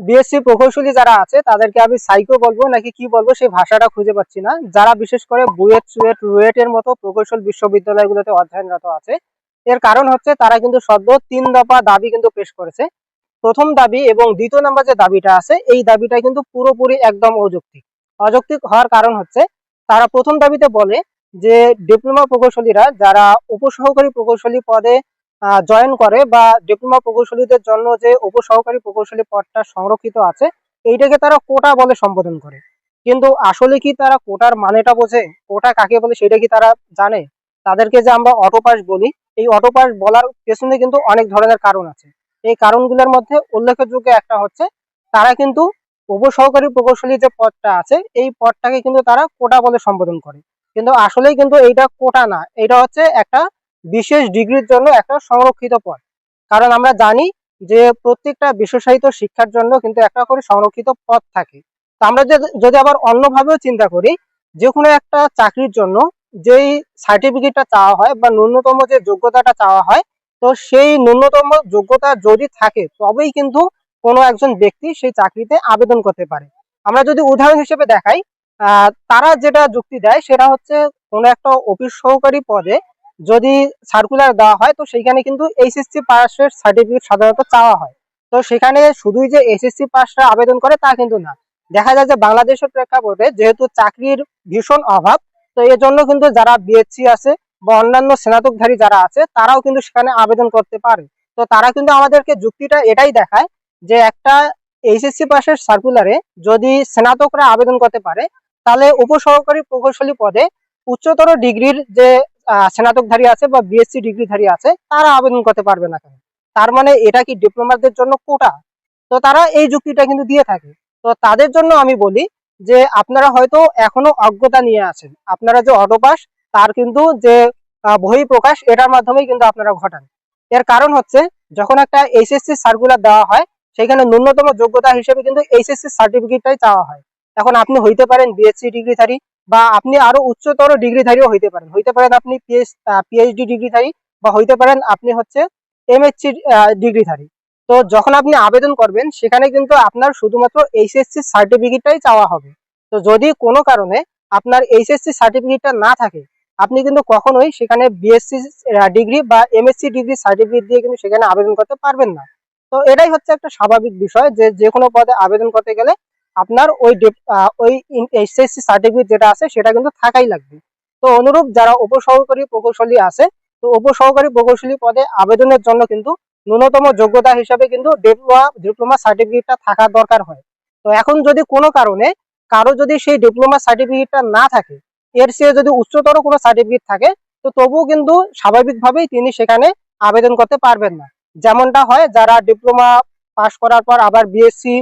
BSc প্রকৌশলী যারা আছে, তাদেরকে আমি সাইকো বলব, নাকি কি বলব, সেই ভাষাটা খুঁজে পাচ্ছি না। যারা বিশেষ করে বুয়েট, সুয়েট, রুয়েট এর মতো প্রকৌশল বিশ্ববিদ্যালয়গুলোতে অধ্যয়নরত আছে, এর কারণ হচ্ছে তারা কিন্তু সদ্য তিন দফা দাবি কিন্তু পেশ করেছে। প্রথম দাবি এবং দ্বিতীয় নাম্বার যে দাবিটা আছে, এই দাবিটা কিন্তু পুরোপুরি একদম অযৌক্তিক। অযৌক্তিক হওয়ার কারণ হচ্ছে, তারা প্রথম দাবিতে বলে যে, ডিপ্লোমা প্রকৌশলীরা যারা উপসহকারী প্রকৌশলী পদে জয়েন করে বা ডিপ্লোমা প্রকৌশলীদের জন্য যে উপসহকারী প্রকৌশলী পদটা সংরক্ষিত আছে, এইটাকে তারা কোটা বলে সম্বোধন করে। কিন্তু আসলে কি তারা কোটার মানেটা বোঝে? কোটা কাকে বলে সেটা কি তারা জানে? তাদেরকে যে আমরা অটোপাস বলি, এই অটোপাস বলার পেছনে কিন্তু অনেক ধরনের কারণ আছে। এই কারণগুলোর মধ্যে উল্লেখযোগ্য একটা হচ্ছে, তারা কিন্তু উপসহকারী প্রকৌশলী যে পদটা আছে, এই পদটাকে কিন্তু তারা কোটা বলে সম্বোধন করে। কিন্তু আসলেই কিন্তু এইটা কোটা না এটা হচ্ছে একটা বিশেষ ডিগ্রির জন্য একটা সংরক্ষিত পদ কারণ আমরা জানি যে প্রত্যেকটা বিশেষায়িত শিক্ষার জন্য কিন্তু একটা করে সংরক্ষিত পদ থাকে। তো আমরা যদি আবার অন্যভাবেও চিন্তা করি, যে কোনো একটা চাকরির জন্য যেই সার্টিফিকেটটা চাওয়া হয় বা ন্যূনতম যে যোগ্যতাটা চাওয়া হয়, তো সেই ন্যূনতম যোগ্যতা যদি থাকে, তবেই কিন্তু কোনো একজন ব্যক্তি সেই চাকরিতে আবেদন করতে পারে। আমরা যদি উদাহরণ হিসেবে দেখাই তারা যেটা যুক্তি দেয় সেটা হচ্ছে কোনো একটা অফিস সহকারী পদে যদি সার্কুলার দেওয়া হয়, তো সেইখানে কিন্তু এইচএসসি পাসের সার্টিফিকেট সাধারণত চাওয়া হয়। তো সেখানে শুধুই যে এসএসসি পাসরা আবেদন করে, তা কিন্তু না। দেখা যায় যে বাংলাদেশের প্রেক্ষাপটে যেহেতু চাকরির ভীষণ অভাব, তো এর জন্য কিন্তু যারা বিএসসি আছে বা অন্যান্য স্নাতকধারী যারা আছে, তারাও কিন্তু সেখানে আবেদন করতে পারে। তো তারা কিন্তু আমাদেরকে যুক্তিটা এটাই দেখায় যে একটা এইচএসসি পাসের সার্কুলারে যদি স্নাতকরা আবেদন করতে পারে, তাহলে উপসহকারী প্রকৌশলী পদে উচ্চতর ডিগ্রির যে স্নাতকধারী আছে বা বিএসসি ডিগ্রিধারী আছে, তারা আবেদন করতে পারবে না কেন? তার মানে এটা কি ডিপ্লোমারদের জন্য কোটা? তো তারা এই যুক্তিটা কিন্তু দিয়ে থাকে। তো তাদের জন্য আমি বলি যে, আপনারা হয়তো এখনও অজ্ঞতা নিয়ে আছেন। আপনারা যে অটোপাস, তার কিন্তু যে বহি প্রকাশ এটার মাধ্যমেই কিন্তু আপনারা ঘটান। এর কারণ হচ্ছে, যখন একটা এইচএসসি সার্কুলার দেওয়া হয়, সেখানে ন্যূনতম যোগ্যতা হিসেবে কিন্তু এইচএসসি সার্টিফিকেটটাই চাওয়া হয়। এখন আপনি হইতে পারেন বিএসসি ডিগ্রিধারী বা আপনি আরও উচ্চতর ডিগ্রিধারীও হইতে পারেন। হইতে পারেন আপনি পিএইচডি ডিগ্রিধারী বা হইতে পারেন আপনি হচ্ছে এমএসসি ডিগ্রিধারী তো যখন আপনি আবেদন করবেন, সেখানে কিন্তু আপনার শুধুমাত্র এইচএসসি সার্টিফিকেটটাই চাওয়া হবে। তো যদি কোনো কারণে আপনার এইচএসসি সার্টিফিকেটটা না থাকে, আপনি কিন্তু কখনোই সেখানে বিএসসি ডিগ্রি বা এমএসসি ডিগ্রি সার্টিফিকেট দিয়ে কিন্তু সেখানে আবেদন করতে পারবেন না। তো এটাই হচ্ছে একটা স্বাভাবিক বিষয় যে যে কোনো পদে আবেদন করতে গেলে আপনার ওই ওই এইচএসসি সার্টিফিকেট যেটা আছে, সেটা কিন্তু থাকাই লাগবে। তো অনুরূপ যারা উপসহকারী প্রকৌশলী আছে, তো উপসহকারী প্রকৌশলী পদে আবেদনের জন্য কিন্তু ন্যূনতম যোগ্যতা হিসাবে কিন্তু ডিপ্লোমা ডিপ্লোমা সার্টিফিকেটটা থাকা দরকার হয়। তো এখন যদি কোনো কারণে কারও যদি সেই ডিপ্লোমা সার্টিফিকেটটা না থাকে, এর চেয়ে যদি উচ্চতর কোনো সার্টিফিকেট থাকে, তো তবুও কিন্তু স্বাভাবিকভাবেই তিনি সেখানে আবেদন করতে পারবেন না। যেমনটা হয়, যারা ডিপ্লোমা পাশ করার পর আবার বিএসসি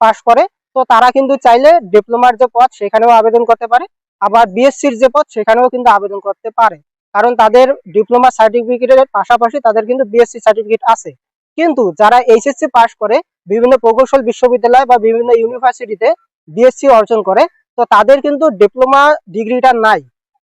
পাশ করে তো তারা কিন্তু চাইলে ডিপ্লোমার যে পদ সেখানেও আবেদন করতে পারে, আবার বিএসসির যে পদ সেখানেও কিন্তু আবেদন করতে পারে। কারণ তাদের ডিপ্লোমা সার্টিফিকেটের পাশাপাশি তাদের কিন্তু বিএসসি সার্টিফিকেট আছে। কিন্তু যারা এইচএসসি পাস করে, বিভিন্ন প্রকৌশল বিশ্ববিদ্যালয় বা বিভিন্ন ইউনিভার্সিটিতে বিএসসি অর্জন করে, তো তাদের কিন্তু ডিপ্লোমা ডিগ্রিটা নাই।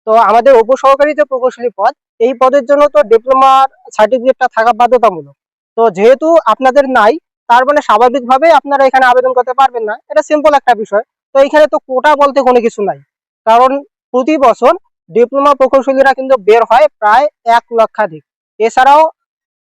তো আমাদের উপসহকারী যে প্রকৌশলী পদ, এই পদের জন্য তো ডিপ্লোমার সার্টিফিকেটটা থাকা বাধ্যতামূলক। তো যেহেতু আপনাদের নাই তার মানে স্বাভাবিকভাবে আপনারা এখানে আবেদন করতে পারবেন না। এটা সিম্পল একটা বিষয়। তো এখানে তো কোটা বলতে কোনো কিছু নাই। কারণ প্রতি বছর ডিপ্লোমা প্রকৌশলীরা কিন্তু বের হয় প্রায় এক লক্ষাধিক। এছাড়াও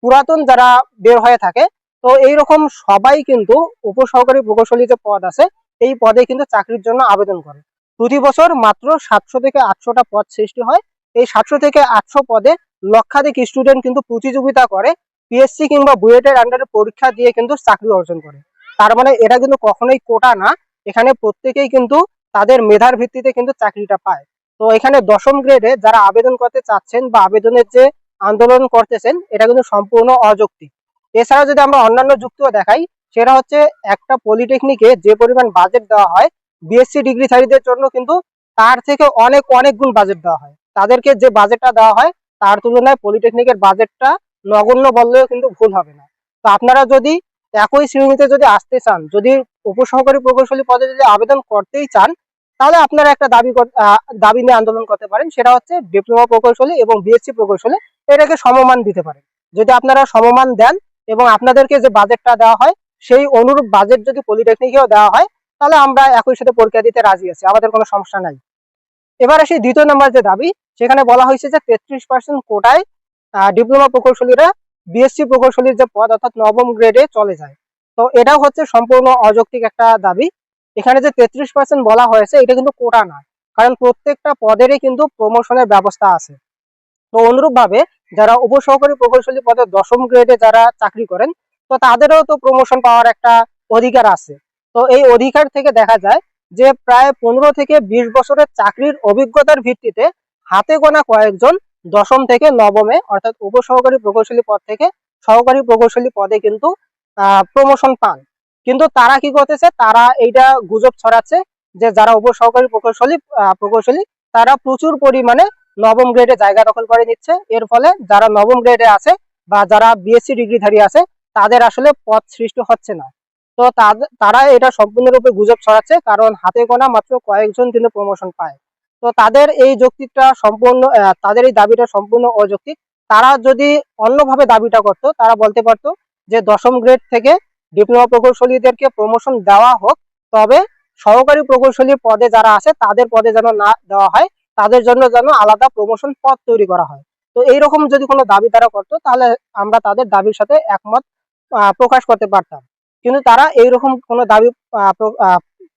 পুরাতন যারা বের হয়ে থাকে, তো এইরকম সবাই কিন্তু উপসহকারী প্রকৌশলী যে পদ আছে। এই পদে কিন্তু চাকরির জন্য আবেদন করে। প্রতি বছর মাত্র সাতশো থেকে আটশোটা পদ সৃষ্টি হয়। এই সাতশো থেকে আটশো পদে লক্ষাধিক স্টুডেন্ট কিন্তু প্রতিযোগিতা করে। পিএসসি কিংবা বুয়েটের আন্ডারে পরীক্ষা দিয়ে কিন্তু চাকরি অর্জন করে। তার মানে এটা কিন্তু কখনোই কোটা না। এখানে প্রত্যেকেই কিন্তু তাদের মেধার ভিত্তিতে কিন্তু চাকরিটা পায়। তো এখানে দশম গ্রেডে যারা আবেদন করতে চাচ্ছেন বা আবেদনের যে আন্দোলন করতেছেন, এটা কিন্তু সম্পূর্ণ অযৌক্তিক। এছাড়া যদি আমরা অন্যান্য যুক্তিও দেখাই, সেটা হচ্ছে একটা পলিটেকনিকে যে পরিমাণ বাজেট দেওয়া হয় বিএসসি ডিগ্রিধারীদের জন্য কিন্তু তার থেকে অনেক অনেক গুণ বাজেট দেওয়া হয়। তাদেরকে যে বাজেটটা দেওয়া হয়, তার তুলনায় পলিটেকনিকের বাজেটটা নগণ্য বললেও কিন্তু ভুল হবে না। তো আপনারা যদি একই শ্রেণীতে যদি আসতে চান, যদি উপসহকারী প্রকৌশলী পদে যদি আবেদন করতেই চান, তাহলে আপনারা একটা দাবি দাবি নিয়ে আন্দোলন করতে পারেন। সেটা হচ্ছে ডিপ্লোমা প্রকৌশলী এবং বিএসসি প্রকৌশলী এটাকে সমমান দিতে পারেন। যদি আপনারা সমমান দেন এবং আপনাদেরকে যে বাজেটটা দেওয়া হয়, সেই অনুরূপ বাজেট যদি পলিটেকনিকেও দেওয়া হয়, তাহলে আমরা একই সাথে পরীক্ষা দিতে রাজি আছি। আমাদের কোনো সমস্যা নাই। এবার আসি দ্বিতীয় নম্বর যে দাবি, সেখানে বলা হয়েছে যে তেত্রিশ পার্সেন্ট কোটায় ডিপ্লোমা প্রকৌশলীরা বিএসসি প্রকৌশলীর যে পদ অর্থাৎ নবম গ্রেডে চলে যায়। তো এটাও হচ্ছে সম্পূর্ণ অযৌক্তিক একটা দাবি। এখানে যে তেত্রিশ পার্সেন্ট বলা হয়েছে, এটা কিন্তু কোটা নয়, কারণ প্রত্যেকটা পদেরই কিন্তু প্রমোশনের ব্যবস্থা আছে। তো অনুরূপ ভাবে যারা উপসহকারী প্রকৌশলী পদে দশম গ্রেডে যারা চাকরি করেন, তো তাদেরও তো প্রমোশন পাওয়ার একটা অধিকার আছে। তো এই অধিকার থেকে দেখা যায় যে প্রায় পনেরো থেকে বিশ বছরের চাকরির অভিজ্ঞতার ভিত্তিতে হাতে গোনা কয়েকজন দশম থেকে নবমে, অর্থাৎ উপসহকারী প্রকৌশলী পদ থেকে সহকারী প্রকৌশলী পদে কিন্তু প্রমোশন পান। কিন্তু তারা কি করতেছে? তারা এইটা গুজব ছড়াচ্ছে যে যারা উপসহকারী প্রকৌশলী প্রকৌশলী, তারা প্রচুর পরিমাণে নবম গ্রেডে জায়গা দখল করে নিচ্ছে। এর ফলে যারা নবম গ্রেডে আছে বা যারা বিএসসি ডিগ্রিধারী আছে, তাদের আসলে পদ সৃষ্টি হচ্ছে না। তো তারা এটা সম্পূর্ণরূপে গুজব ছড়াচ্ছে, কারণ হাতে গোনা মাত্র কয়েকজন কিন্তু প্রমোশন পায়। তো তাদের এই যৌক্তিকটা সম্পূর্ণ তাদের এই দাবিটা সম্পূর্ণ অযৌক্তিক। তারা যদি অন্যভাবে দাবিটা করত, তারা বলতে পারতো যে দশম গ্রেড থেকে ডিপ্লোমা প্রকৌশলীদেরকে প্রমোশন দেওয়া হোক, তবে সহকারী প্রকৌশলী পদে যারা আছে, তাদের পদে যেন না দেওয়া হয়, তাদের জন্য যেন আলাদা প্রমোশন পদ তৈরি করা হয়। তো এইরকম যদি কোনো দাবি তারা করতো, তাহলে আমরা তাদের দাবির সাথে একমত প্রকাশ করতে পারতাম। কিন্তু তারা এইরকম কোনো দাবি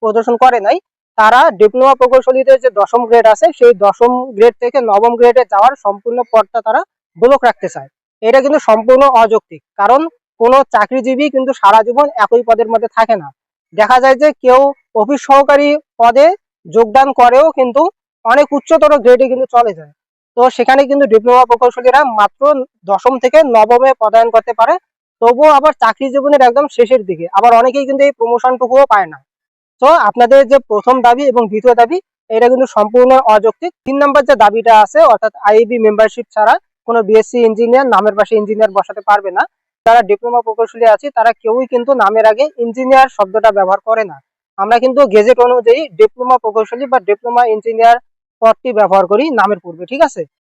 প্রদর্শন করে নাই। তারা ডিপ্লোমা প্রকৌশলীদের যে দশম গ্রেড আছে, সেই দশম গ্রেড থেকে নবম গ্রেডে যাওয়ার সম্পূর্ণ পদটা তারা ব্লক রাখতে চায়। এটা কিন্তু সম্পূর্ণ অযৌক্তিক, কারণ কোনো চাকরিজীবী কিন্তু সারা জীবন একই পদের মধ্যে থাকে না। দেখা যায় যে কেউ অফিস সহকারী পদে যোগদান করেও কিন্তু অনেক উচ্চতর গ্রেডে কিন্তু চলে যায়। তো সেখানে কিন্তু ডিপ্লোমা প্রকৌশলীরা মাত্র দশম থেকে নবমে পদায়ন করতে পারে, তবুও আবার চাকরি জীবনের একদম শেষের দিকে। আবার অনেকেই কিন্তু এই প্রমোশনটুকুও পায় না। তো আপনাদের যে প্রথম দাবি এবং দ্বিতীয় দাবি, এটা কিন্তু সম্পূর্ণ অযৌক্তিক। তিন নম্বর যে দাবিটা আছে, অর্থাৎ আইবি মেম্বারশিপ ছাড়া কোনো বিএসসি ইঞ্জিনিয়ার নামের পাশে ইঞ্জিনিয়ার বসাতে পারবে না। যারা ডিপ্লোমা প্রকৌশলী আছে, তারা কেউই কিন্তু নামের আগে ইঞ্জিনিয়ার শব্দটা ব্যবহার করে না। আমরা কিন্তু গেজেট অনুযায়ী ডিপ্লোমা প্রকৌশলী বা ডিপ্লোমা ইঞ্জিনিয়ার পদটি ব্যবহার করি নামের পূর্বে, ঠিক আছে?